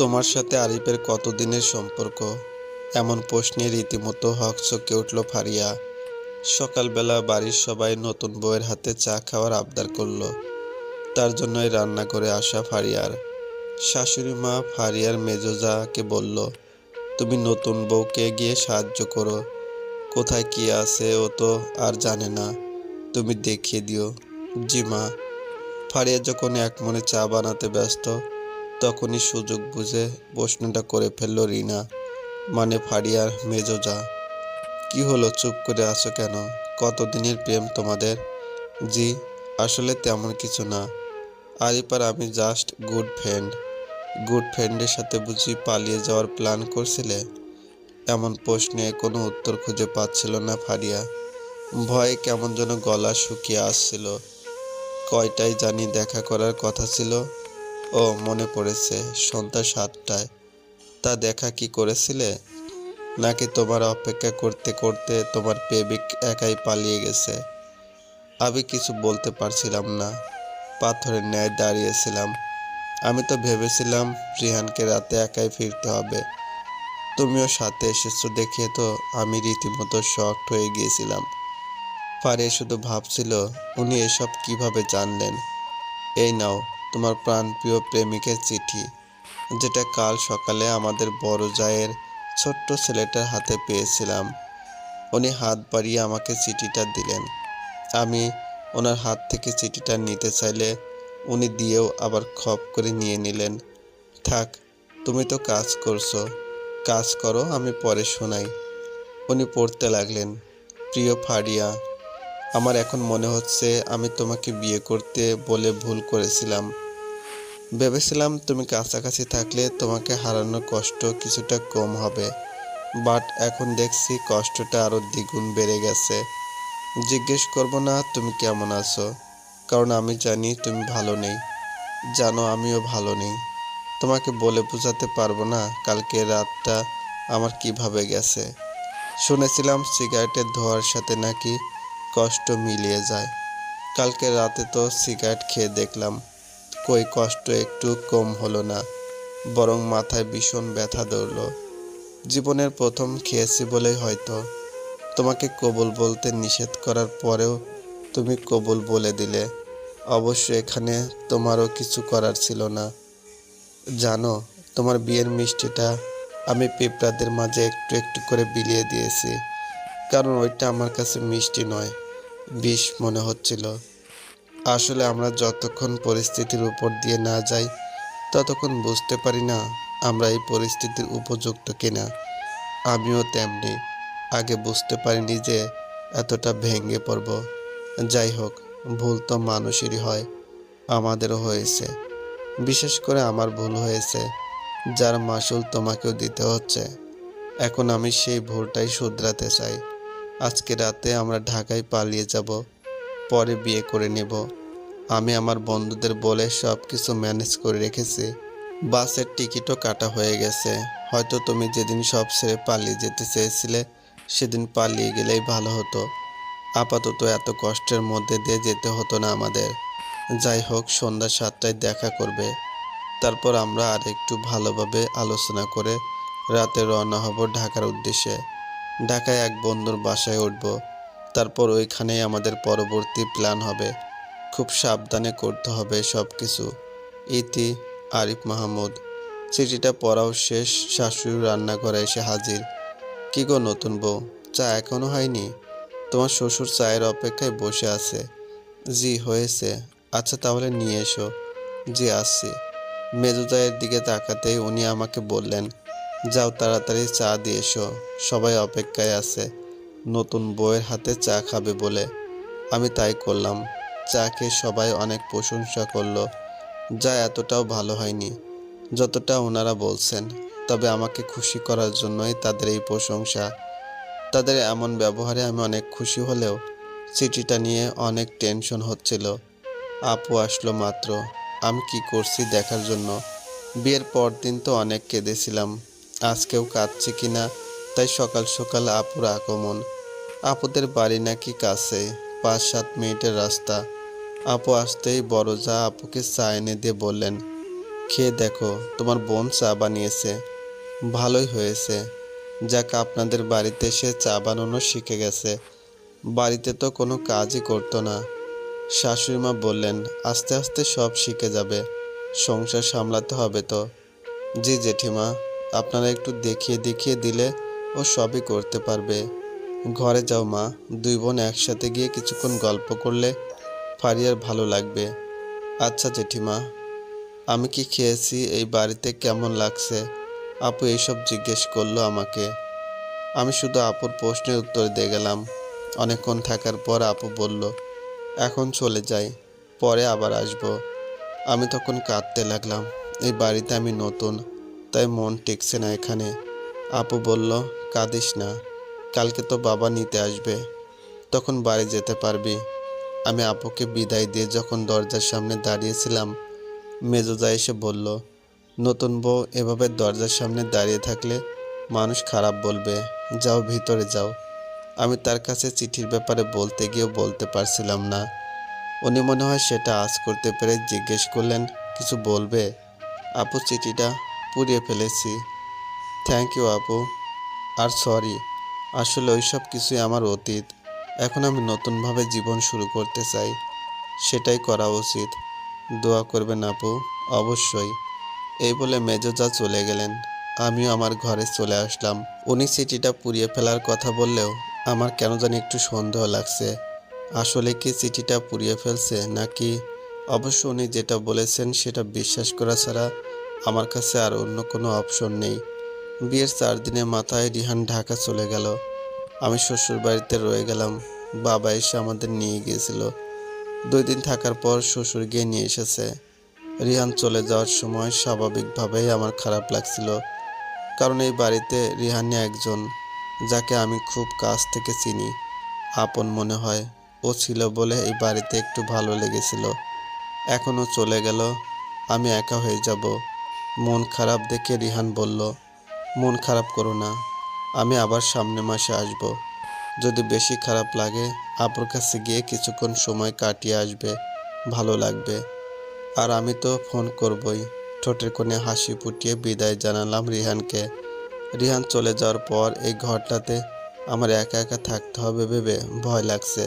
তোমার সাথে আরিফের কতদিনের সম্পর্ক? এমন প্রশ্নে রীতিমতো হক হকচকে উঠল ফারিয়া। সকালবেলা বাড়ির সবাই নতুন বউয়ের হাতে চা খাওয়ার আবদার করল। তার জন্যই রান্না করে আসা ফারিয়ার। শাশুড়ি মা ফারিয়ার মেজোজাকে বলল, তুমি নতুন বউকে গিয়ে সাহায্য করো। কোথায় কি আছে ও তো আর জানে না। তুমি দেখিয়ে দিও। জি মা। ফারিয়া যখন এক মনে চা বানাতে ব্যস্ত তখনই সুযোগ বুঝে প্রশ্নটা করে ফেলল রিনা। মানে ফারিয়ার মেজোজা, কি হলো, চুপ করে আছো কেন? কতদিনের প্রেম তোমাদের? জি, আসলে তেমন কিছু না। আরিপার আমি জাস্ট গুড ফ্রেন্ড গুড ফ্রেন্ডের সাথে বুঝি পালিয়ে যাওয়ার প্ল্যান করছিলে? এমন প্রশ্নে কোনো উত্তর খুঁজে পাচ্ছিল না ফারিয়া। ভয়ে কেমন যেন গলা শুকিয়ে আসছিল। কয়টাই জানি দেখা করার কথা ছিল। ও মনে পড়েছে সন্ধ্যা সাতটায়। তা দেখা কি করেছিলে? নাকি তোমার অপেক্ষা করতে করতে তোমার প্রেমিক একাই পালিয়ে গেছে? আমি কিছু বলতে পারছিলাম না। পাথরের ন্যায় দাঁড়িয়েছিলাম। আমি তো ভেবেছিলাম রিহানকে রাতে একাই ফিরতে হবে। তুমিও সাথে এসেছ দেখে তো আমি রীতিমতো শকড হয়ে গিয়েছিলাম। ফারিয়া শুধু ভাবছিল, উনি এসব কীভাবে জানলেন? এই নাও তোমার প্রাণপ্রিয় প্রেমিকের চিঠি, যেটা কাল সকালে আমাদের বড় জায়ের ছোট্ট ছেলেটার হাতে পেয়েছিলাম। উনি হাত বাড়িয়ে আমাকে চিঠিটা দিলেন। আমি ওনার হাত থেকে চিঠিটা নিতে চাইলে উনি দিয়েও আবার খপ করে নিয়ে নিলেন। থাক, তুমি তো কাজ করছ, কাজ করো, আমি পরে শোনাই। উনি পড়তে লাগলেন, প্রিয় ফারিয়া আমার এখন মনে হচ্ছে আমি তোমাকে বিয়ে করতে বলে ভুল করেছিলাম। ভেবেছিলাম তুমি কাছাকাছি থাকলে তোমাকে হারানোর কষ্ট কিছুটা কম হবে, বাট এখন দেখছি কষ্টটা আরও দ্বিগুণ বেড়ে গেছে। জিজ্ঞেস করব না তুমি কেমন আছো, কারণ আমি জানি তুমি ভালো নেই। জানো আমিও ভালো নেই। তোমাকে বলে বোঝাতে পারব না কালকে রাতটা আমার কীভাবে গেছে। শুনেছিলাম সিগারেটের ধোয়ার সাথে নাকি কষ্ট মিলিয়ে যায়। কালকে রাতে তো সিগারেট খেয়ে দেখলাম, কই কষ্ট একটু কম হলো না, বরং মাথায় ভীষণ ব্যথা ধরলো। জীবনের প্রথম খেয়েছি বলেই হয়তো। তোমাকে কবুল বলতে নিষেধ করার পরেও তুমি কবুল বলে দিলে। অবশ্য এখানে তোমারও কিছু করার ছিল না। জানো, তোমার বিয়ের মিষ্টিটা আমি পিঁপড়াদের মাঝে একটু একটু করে বিলিয়ে দিয়েছি। কারণ ওইটা আমার কাছে মিষ্টি নয়, বিষ মনে হচ্ছিল। আসলে আমরা যতক্ষণ পরিস্থিতির উপর দিয়ে না যাই, ততক্ষণ বুঝতে পারি না আমরা এই পরিস্থিতির উপযুক্ত কিনা। আমিও তেমনি, আগে বুঝতে পারিনি যে এতটা ভেঙে পড়ব। যাই হোক, ভুল তো মানুষেরই হয়, আমাদেরও হয়েছে। বিশেষ করে আমার ভুল হয়েছে, যার মাসুল তোমাকেও দিতে হচ্ছে। এখন আমি সেই ভুলটাই শুধরাতে চাই। আজকে রাতে আমরা ঢাকায় পালিয়ে যাব, পরে বিয়ে করে নেব। আমি আমার বন্ধুদের বলে সব কিছু ম্যানেজ করে রেখেছি। বাসের টিকিটও কাটা হয়ে গেছে। হয়তো তুমি যেদিন সব ছেড়ে পালিয়ে যেতে চেয়েছিলে, সেদিন পালিয়ে গেলেই ভালো হতো। আপাতত এত কষ্টের মধ্যে দিয়ে যেতে হতো না আমাদের। যাই হোক, সন্ধ্যা সাতটায় দেখা করবে। তারপর আমরা আর একটু ভালোভাবে আলোচনা করে রাতে রওনা হব ঢাকার উদ্দেশ্যে। ঢাকায় এক বন্ধুর বাসায় উঠব। তারপর ওইখানেই আমাদের পরবর্তী প্ল্যান হবে। খুব সাবধানে করতে হবে সব কিছু ইতি, আরিফ মাহমুদ। চিঠিটা পড়াও শেষ, শাশুড়ি রান্নাঘরে এসে হাজির। কী গো নতুন বউ, চা এখনও হয়নি? তোমার শ্বশুর চায়ের অপেক্ষায় বসে আছে। জি, হয়েছে। আচ্ছা তাহলে নিয়ে এসো। জি, আসছি। মেজুদায়ের দিকে তাকাতেই উনি আমাকে বললেন যাও তাড়াতাড়ি চা দিয়ে এসো। সবাই অপেক্ষায় আছে। নতুন বউয়ের হাতে চা খাবে বলে আমি তাই করলাম। চা খেয়ে সবাই অনেক প্রশংসা করল। যা এতটাও ভালো হয়নি। যতটা ওনারা বলছেন, তবে আমাকে খুশি করার জন্যই তাদের এই প্রশংসা। তাদের এমন ব্যবহারে আমি অনেক খুশি হলেও চিঠিটা নিয়ে অনেক টেনশন হচ্ছিল। আপু আসলো মাত্র। আমি কি করছি দেখার জন্য? বিয়ের পর দিন তো অনেক কেঁদেছিলাম। আজকেও কাঁদছি কিনা তাই সকাল সকাল আপুর আগমন। আপুদের বাড়ি নাকি কাছে পাঁচ সাত মিনিটের রাস্তা। আপু আসতেই বড় যা আপুকে চা এনে দিয়ে বললেন, খেয়ে দেখো, তোমার বোন চা বানিয়েছে। ভালোই হয়েছে। যাক, আপনাদের বাড়িতে এসে চা বানানো শিখে গেছে। বাড়িতে তো কোনো কাজই করতো না। শাশুড়ি মা বললেন, আস্তে আস্তে সব শিখে যাবে। সংসার সামলাতে হবে তো। জি জেঠিমা। আপনারা একটু দেখিয়ে দেখিয়ে দিলে ও সবই করতে পারবে। ঘরে যাও মা, দুই বোন একসাথে গিয়ে কিছুক্ষণ গল্প করলে ফারিয়ার ভালো লাগবে। আচ্ছা জেঠিমা, আমি কি খেয়েছি? এই বাড়িতে কেমন লাগছে? আপু এইসব জিজ্ঞেস করল আমাকে। আমি শুধু আপুর প্রশ্নের উত্তর দিয়ে গেলাম। অনেকক্ষণ থাকার পর আপু বলল, এখন চলে যাই, পরে আবার আসব। আমি তখন কাঁদতে লাগলাম, এই বাড়িতে আমি নতুন তাই মন টেকছে না এখানে। আপু বলল, কাঁদিস না, কালকে তো বাবা নিতে আসবে, তখন বাড়ি যেতে পারবি। আমি আপুকে বিদায় দিয়ে যখন দরজার সামনে দাঁড়িয়েছিলাম মেজোজা এসে বলল, নতুন বউ এভাবে দরজার সামনে দাঁড়িয়ে থাকলে মানুষ খারাপ বলবে, যাও ভিতরে যাও। আমি তার কাছে চিঠির ব্যাপারে বলতে গিয়েও বলতে পারছিলাম না। উনি মনে হয় সেটা আজ করতে পেরে জিজ্ঞেস করলেন, কিছু বলবে? আপু চিঠিটা পুড়িয়ে ফেলেছি। থ্যাংক ইউ আপু আর সরি আসলে ওই সব কিছুই আমার অতীত। এখন আমি নতুনভাবে জীবন শুরু করতে চাই, সেটাই করা উচিত। দোয়া করবেন আপু অবশ্যই। এই বলে মেজোজা চলে গেলেন। আমিও আমার ঘরে চলে আসলাম। উনি চিঠিটা পুড়িয়ে ফেলার কথা বললেও আমার কেন জানি একটু সন্দেহ লাগছে। আসলে কি চিঠিটা পুড়িয়ে ফেলছে নাকি? অবশ্য উনি যেটা বলেছেন সেটা বিশ্বাস করা ছাড়া আমার কাছে আর অন্য কোনো অপশন নেই। বিয়ের চার দিনের মাথায় রিহান ঢাকা চলে গেল। আমি শ্বশুর বাড়িতে রয়ে গেলাম। বাবা এসে আমাদের নিয়ে গিয়েছিল। দুই দিন থাকার পর শ্বশুর গিয়ে নিয়ে এসেছে। রিহান চলে যাওয়ার সময় স্বাভাবিকভাবেই আমার খারাপ লাগছিল। কারণ এই বাড়িতে রিহানি একজন, যাকে আমি খুব কাছ থেকে চিনি। আপন মনে হয়। ও ছিল বলে এই বাড়িতে একটু ভালো লেগেছিল। এখনও চলে গেল। আমি একা হয়ে যাব। মন খারাপ দেখে রিহান বলল, মন খারাপ করো না, আমি আবার সামনে মাসে আসব। যদি বেশি খারাপ লাগে, আপুর কাছে গিয়ে কিছুক্ষণ সময় কাটিয়ে আসবে, ভালো লাগবে। আর আমি তো ফোন করবই। ঠোঁটের কোণে হাসি ফুটিয়ে বিদায় জানালাম রিহানকে। রিহান চলে যাওয়ার পর এই ঘরটাতে আমার একা একা থাকতে হবে ভেবে ভয় লাগছে।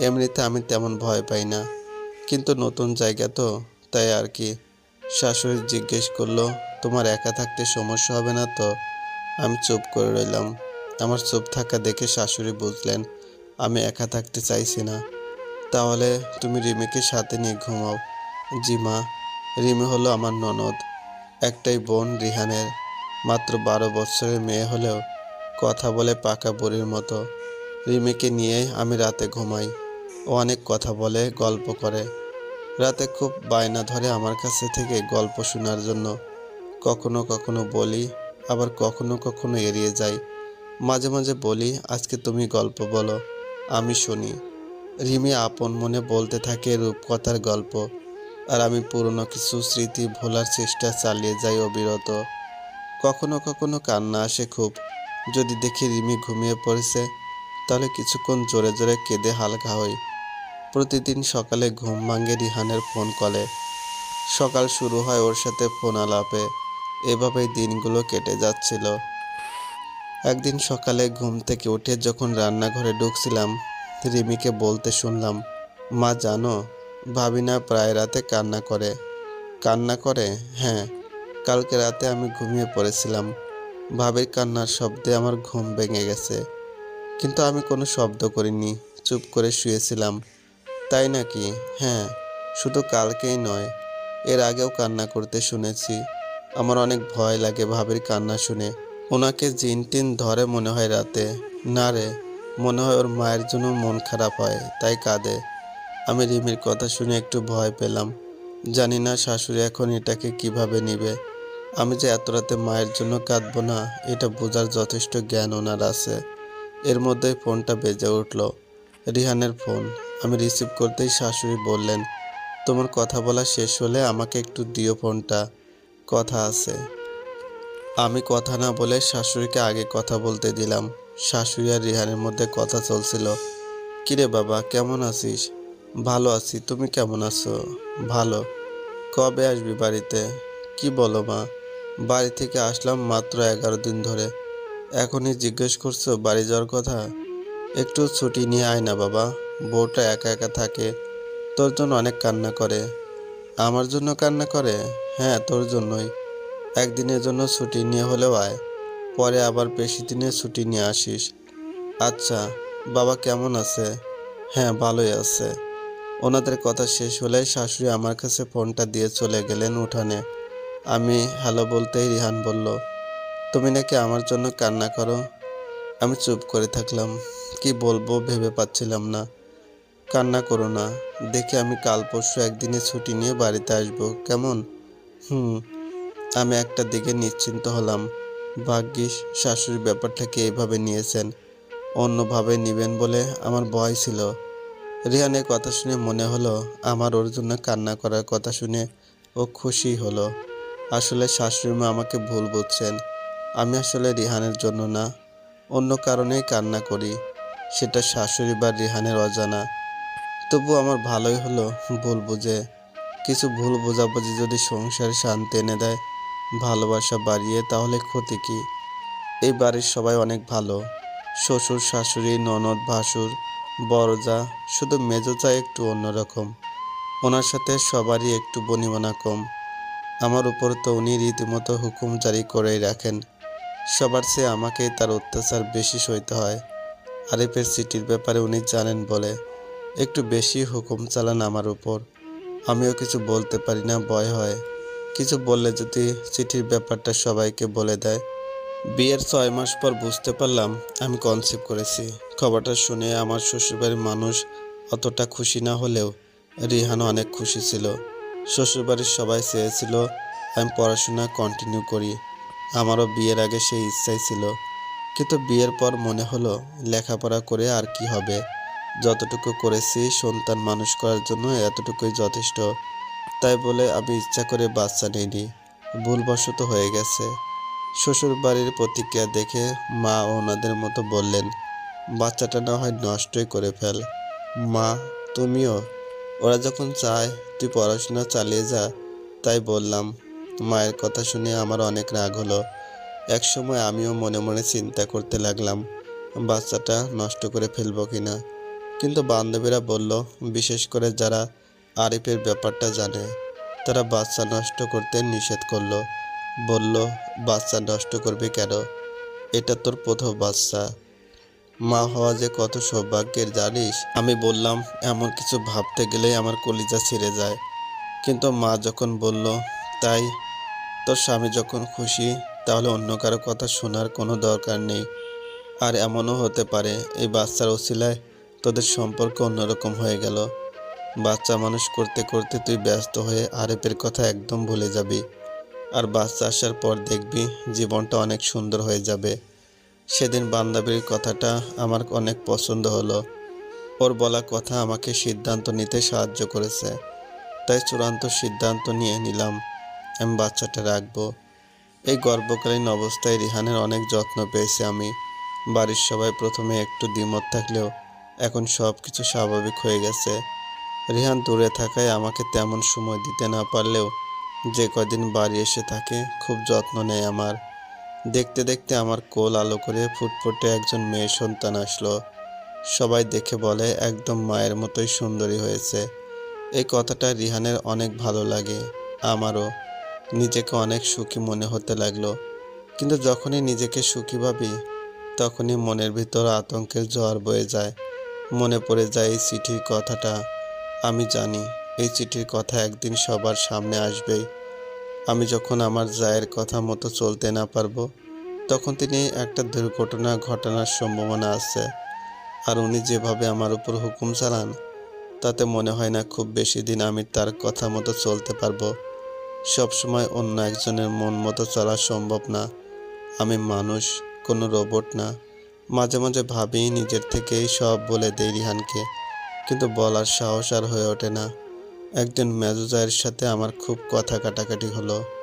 এমনিতে আমি তেমন ভয় পাই না। কিন্তু নতুন জায়গা তো, তাই আর কি। শাশুড়ি জিজ্ঞেস করল, তোমার একা থাকতে সমস্যা হবে না তো? আমি চুপ করে রইলাম। আমার চুপ থাকা দেখে শাশুড়ি বুঝলেন, আমি একা থাকতে চাইছি না। তাহলে তুমি রিমিকে সাথে নিয়ে ঘুমাও। জি মা। রিমি হলো আমার ননদ, একটাই বোন রিহানের। মাত্র বারো বছরের মেয়ে হলেও কথা বলে পাকা বুড়ির মতো। রিমিকে নিয়ে আমি রাতে ঘুমাই। ও অনেক কথা বলে, গল্প করে। রাতে খুব বায়না ধরে আমার কাছে থেকে গল্প শোনার জন্য কখনো কখনো বলি, আবার কখনো কখনো এড়িয়ে যাই। মাঝে মাঝে বলি, আজকে তুমি গল্প বলো, আমি শুনি। রিমি আপন মনে বলতে থাকে রূপকথার গল্প, আর আমি পুরনো কিছু স্মৃতি ভোলার চেষ্টা চালিয়ে যাই অবিরত। কখনো কখনো কান্না আসে খুব। যদি দেখি রিমি ঘুমিয়ে পড়েছে, তাহলে কিছুক্ষণ জোরে জোরে কেঁদে হালকা হই। প্রতিদিন সকালে ঘুম ভাঙে রিহানের ফোন কলে। সকাল শুরু হয় ওর সাথে ফোন আলাপে। এভাবেই দিনগুলো কেটে যাচ্ছিল। একদিন সকালে ঘুম থেকে উঠে যখন রান্নাঘরে ঢুকছিলাম, রিমিকে বলতে শুনলাম, মা, জানো, ভাবি না প্রায় রাতে কান্না করে। কান্না করে? হ্যাঁ কালকে রাতে আমি ঘুমিয়ে পড়েছিলাম। ভাবির কান্নার শব্দে আমার ঘুম ভেঙে গেছে। কিন্তু আমি কোনো শব্দ করিনি, চুপ করে শুয়েছিলাম। তাই নাকি? হ্যাঁ শুধু কালকেই নয়, এর আগেও কান্না করতে শুনেছি। আমার অনেক ভয় লাগে ভাবির কান্না শুনে। ওনাকে জিন টিন ধরে মনে হয় রাতে। না রে, মনে হয় ওর মায়ের জন্য মন খারাপ হয়, তাই কাঁদে। আমি রিমির কথা শুনে একটু ভয় পেলাম। জানি না শাশুড়ি এখন এটাকে কীভাবে নিবে। আমি যে এত রাতে মায়ের জন্য কাঁদবো না, এটা বোঝার যথেষ্ট জ্ঞান ওনার আছে। এর মধ্যেই ফোনটা বেজে উঠল। রিহানের ফোন। আমি রিসিভ করতেই শাশুড়ি বললেন, তোমার কথা বলা শেষ হলে আমাকে একটু দিও ফোনটা। কথা আছে। আমি কথা না বলে শাশুড়িকে আগে কথা বলতে দিলাম। শাশুড়ি আর রিহানের মধ্যে কথা চলছিল। কিরে বাবা, কেমন আছিস? ভালো আছি, তুমি কেমন আছো? ভালো। কবে আসবি বাড়িতে? কি বলো মা? বাড়ি থেকে আসলাম মাত্র এগারো দিন ধরে। এখনই জিজ্ঞেস করছ বাড়ি যাওয়ার কথা? একটু ছুটি নিয়ে আয় না বাবা। বউটা একা একা থাকে, তোর জন্য অনেক কান্না করে। আমার জন্য কান্না করে? হ্যাঁ তোর জন্যই। একদিনের জন্য ছুটি নিয়ে হলেও আয়। পরে আবার বেশি দিনের ছুটি নিয়ে আসিস। আচ্ছা বাবা কেমন আছে? হ্যাঁ ভালোই আছে। ওনাদের কথা শেষ হলেই শাশুড়ি আমার কাছে ফোনটা দিয়ে চলে গেলেন উঠানে। আমি হ্যালো বলতেই রিহান বলল, তুমি নাকি আমার জন্য কান্না করো? আমি চুপ করে থাকলাম। কি বলব ভেবে পাচ্ছিলাম না। কান্না করো না। দেখে আমি কাল পরশু একদিনে ছুটি নিয়ে বাড়িতে আসব। কেমন? হুম, আমি একটা দিকে নিশ্চিন্ত হলাম। ভাগ্যিস শাশুড়ি ব্যাপারটাকে এইভাবে নিয়েছেন। অন্যভাবে নেবেন বলে আমার ভয় ছিল। রিহানের কথা শুনে মনে হলো আমার ওর জন্য কান্না করার কথা শুনে ও খুশি হলো। আসলে শাশুড়ি মা আমাকে ভুল বুঝছেন। আমি আসলে রিহানের জন্য না, অন্য কারণেই কান্না করি। সেটা শাশুড়ি বা রিহানের অজানা। তবু আমার ভালোই হলো ভুল বুঝে কিছু ভুল বোঝাবুঝি যদি সংসারে শান্তি এনে দেয়, ভালোবাসা বাড়িয়ে, তাহলে ক্ষতি কি? এই বাড়ির সবাই অনেক ভালো। শ্বশুর, শাশুড়ি, ননদ, ভাসুর, বড়জা, শুধু মেজোজা একটু অন্যরকম। ওনার সাথে সবারই একটু বনিবনা কম। আমার উপর তো উনি রীতিমতো হুকুম জারি করেই রাখেন। সবার চেয়ে আমাকেই তার অত্যাচার বেশি সইতে হয়। আরিফের চিঠির ব্যাপারে উনি জানেন বলে। একটু বেশি হুকুম চালান আমার উপর। আমিও কিছু বলতে পারি না, ভয় হয়। কিছু বললে যদি চিঠির ব্যাপারটা সবাইকে বলে দেয়। বিয়ের ছয় মাস পর বুঝতে পারলাম আমি কনসেপ্ট করেছি। খবরটা শুনে আমার শ্বশুরবাড়ির মানুষ অতটা খুশি না হলেও রিহানও অনেক খুশি ছিল। শ্বশুরবাড়ির সবাই চেয়েছিল আমি পড়াশোনা কন্টিনিউ করি। আমারও বিয়ের আগে সেই ইচ্ছাই ছিল। কিন্তু বিয়ের পর মনে হলো লেখাপড়া করে আর কি হবে। যতটুকু করেছি সন্তান মানুষ করার জন্য এতটুকুই যথেষ্ট। তাই বলে আমি ইচ্ছা করে বাচ্চা নিইনি। ভুলবশত হয়ে গেছে। শ্বশুর বাড়ির প্রতিক্রিয়া দেখে মা ওনাদের মতো বললেন, বাচ্চাটা না হয় নষ্টই করে ফেল। মা, তুমিও। ওরা যখন চায়, তুই পড়াশোনা চালিয়ে যা। তাই বললাম। মায়ের কথা শুনে আমার অনেক রাগ হলো। একসময় আমিও মনে মনে চিন্তা করতে লাগলাম, বাচ্চাটা নষ্ট করে ফেলব কিনা? কিন্তু বান্ধবীরা বলল, বিশেষ করে যারা আরিফের ব্যাপারটা জানে, তারা বাচ্চা নষ্ট করতে নিষেধ করল। বলল, বাচ্চা নষ্ট করবে কেন? এটা তোর প্রথম বাচ্চা। মা হওয়া যে কত সৌভাগ্যের, জানিস? আমি বললাম, এমন কিছু ভাবতে গেলেই আমার কলিজা ছিঁড়ে যায়। কিন্তু মা যখন বলল, তাই তোর স্বামী যখন খুশি, তাহলে অন্য কারও কথা শোনার কোনো দরকার নেই। আর এমনও হতে পারে, এই বাচ্চার ওসিলায় তোদের সম্পর্ক অন্যরকম হয়ে গেল। বাচ্চা মানুষ করতে করতে তুই ব্যস্ত হয়ে আরেপের কথা একদম ভুলে যাবি। আর বাচ্চা আসার পর দেখবি জীবনটা অনেক সুন্দর হয়ে যাবে। সেদিন বান্ধবীর কথাটা আমার অনেক পছন্দ হলো। ওর বলা কথা আমাকে সিদ্ধান্ত নিতে সাহায্য করেছে। তাই চূড়ান্ত সিদ্ধান্ত নিয়ে নিলাম। আমি বাচ্চাটা রাখব। এই গর্ভকালীন অবস্থায় রিহানের অনেক যত্ন পেয়েছি আমি। বাড়ির সবাই প্রথমে একটু দ্বিমত থাকলেও এখন সব কিছু স্বাভাবিক হয়ে গেছে। রিহান দূরে থাকায় আমাকে তেমন সময় দিতে না পারলেও যে কদিন বাড়ি এসে থাকে, খুব যত্ন নেয় আমার। দেখতে দেখতে আমার কোল আলো করে ফুটফুটে একজন মেয়ে সন্তান আসলো। সবাই দেখে বলে, একদম মায়ের মতোই সুন্দরী হয়েছে। এই কথাটা রিহানের অনেক ভালো লাগে, আমারও। নিজেকে অনেক সুখী মনে হতে লাগল। কিন্তু যখনই নিজেকে সুখী ভাবি, তখনই মনের ভিতর আতঙ্কের জ্বর বয়ে যায়। মনে পড়ে যায় এই চিঠির কথাটা। আমি জানি এই চিঠির কথা একদিন সবার সামনে আসবেই। আমি যখন আমার জায়ের কথা মতো চলতে না পারব, তখন তিনি একটা দুর্ঘটনা ঘটানোর সম্ভাবনা আছে। আর উনি যেভাবে আমার উপর হুকুম চালান, তাতে মনে হয় না খুব বেশি দিন আমি তার কথা মতো চলতে পারব। সবসময় অন্য একজনের মন মতো চলা সম্ভব না। আমি মানুষ, কোনো রোবট না। মাঝে মাঝে ভাবি নিজের থেকেই সব বলে দেই রিহানকে, কিন্তু বলার সাহস আর হয়ে ওঠে না। একজন মেজুজায়ের সাথে আমার খুব কথা কাটাকাটি হলো।